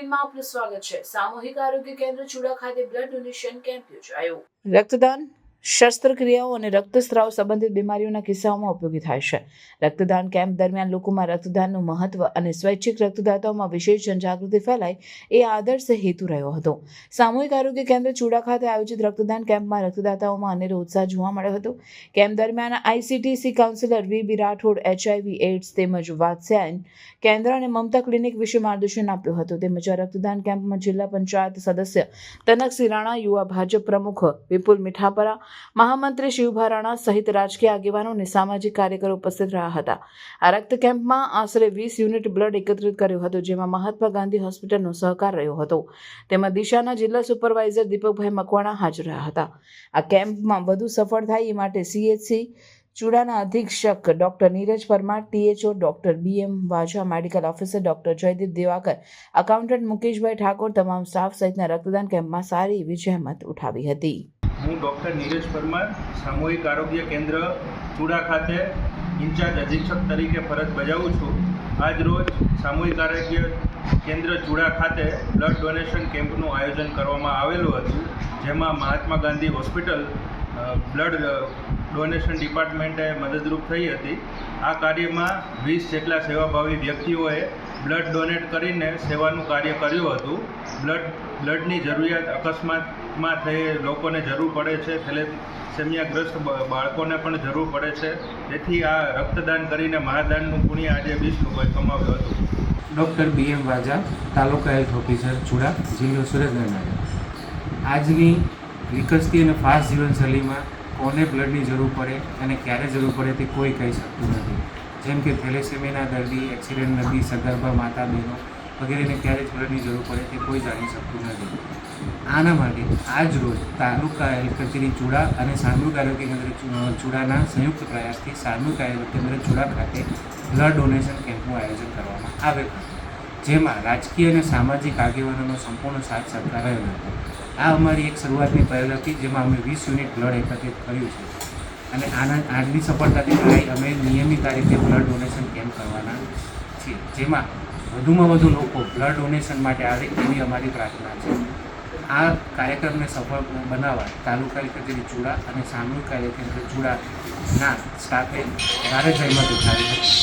બુલેટિનમાં આપનું સ્વાગત છે. સામૂહિક આરોગ્ય કેન્દ્ર ચુડા ખાતે બ્લડ ડોનેશન કેમ્પ યોજાયો. રક્તદાન શસ્ત્રક્રિયાઓ અને રક્તસ્રાવ સંબંધિત બીમારીઓના કિસ્સાઓમાં ઉપયોગી થાય છે. રક્તદાન કેમ્પ દરમિયાન લોકોમાં રક્તદાનનું મહત્વ અને સ્વૈચ્છિક રક્તદાતાઓમાં વિશેષ જનજાગૃતિ ફેલાય એ આદર્શ હેતુ રહ્યો હતો. સામૂહિક આરોગ્ય કેન્દ્ર ચુડા ખાતે આયોજિત રક્તદાન કેમ્પમાં રક્તદાતાઓમાં અનેરો ઉત્સાહ જોવા મળ્યો હતો. કેમ્પ દરમિયાન ICTC counsellor V B Rathod, HIV AIDS તેમજ વાત્સ્યાયન કેન્દ્ર અને મમતા ક્લિનિક વિશે માર્ગદર્શન આપ્યું હતું. તેમજ આ રક્તદાન કેમ્પમાં જિલ્લા પંચાયત સદસ્ય તનકસિંહ રાણા, યુવા ભાજપ પ્રમુખ વિપુલ મીઠાપરા મહામંત્રી શિવભા રાણા સહિત રાજકીય આગેવાનો અને સામાજિક કાર્યકરો ઉપસ્થિત રહ્યા હતા. આ રક્ત કેમ્પમાં આશરે વીસ યુનિટ બ્લડ એકત્રિત કર્યું હતું, જેમાં મહાત્મા ગાંધી હોસ્પિટલનો સહકાર રહ્યો હતો. તેમાં દિશાના જિલ્લા સુપરવાઇઝર દીપકભાઈ મકવાણા હાજર રહ્યા હતા. આ કેમ્પમાં વધુ સફળ થાય એ માટે સીએચસી ચુડાના અધિક્ષક doctor Niraj Parmar THO doctor BM Vaza, medical officer doctor Jaydeep Devakar accountant Mukeshbhai Thakor તમામ સ્ટાફ સહિતના રક્તદાન કેમ્પમાં સારી એવી જહેમત ઉઠાવી હતી. હું ડૉક્ટર નીરજ પરમાર, સામૂહિક આરોગ્ય કેન્દ્ર, ચુડા ખાતે ઇન્ચાર્જ અધિક્ષક તરીકે ફરજ બજાવું છું. આજ રોજ સામૂહિક આરોગ્ય કેન્દ્ર ચુડા ખાતે બ્લડ ડોનેશન કેમ્પનું આયોજન કરવામાં આવેલું હતું, જેમાં Mahatma Gandhi hospital blood donation ડિપાર્ટમેન્ટે મદદરૂપ થઈ હતી. આ કાર્યમાં વીસ જેટલા સેવાભાવી વ્યક્તિઓએ બ્લડ ડોનેટ કરીને સેવાનું કાર્ય કર્યું હતું. બ્લડ, બ્લડની જરૂરિયાત અકસ્માતમાં થઈ લોકોને જરૂર પડે છે થેલેસેમિયાગ્રસ્ત બાળકોને પણ જરૂર પડે છે. તેથી આ રક્તદાન કરીને મહાદાનનું પુણ્ય આજે લોકોએ કમાવ્યું હતું. Doctor B M Vaja, taluka health officer, Chuda, જિલ્લો સુરેન્દ્રનગર. આજની વિકસતી અને ફાસ્ટ જીવનશૈલીમાં કોને બ્લડની જરૂર પડે અને ક્યારે જરૂર પડે તે કોઈ કહી શકતું નથી. જેમ કે થેલેસેમિયાના દર્દી, એક્સિડન્ટ દર્દી સગર્ભા માતા બહેનો વગેરેને ક્યારે જ જરૂર પડે તે કોઈ જાણી શકતું નથી. આના માટે આજ રોજ તાલુકા હેલ્થ કચેરી ચૂડા અને સામૂહિક આરોગ્ય કેન્દ્ર ચૂડાના સંયુક્ત પ્રયાસથી સામૂહિક આરોગ્ય કેન્દ્ર ચૂડા ખાતે બ્લડ ડોનેશન કેમ્પનું આયોજન કરવામાં આવેલ હતું, જેમાં રાજકીય અને સામાજિક આગેવાનોનો સંપૂર્ણ સાથ સહકાર રહ્યો હતો. આ અમારી એક શરૂઆતની પહેલ હતી, જેમાં અમે વીસ યુનિટ બ્લડ એકત્રિત કર્યું છે અને આના, આજની સફળતાથી અમે નિયમિત રીતે બ્લડ ડોનેશન કેમ્પ કરવાના છીએ, જેમાં વધુમાં વધુ લોકો બ્લડ ડોનેશન માટે આવે એવી અમારી પ્રાર્થના છે. આ કાર્યક્રમને સફળ બનાવવા તાલુકા કચેરી ચૂડા અને સામૂહિક કાર્ય કેન્દ્ર ચૂડાના સ્ટાફે ભારે જહેમત ઉઠાવી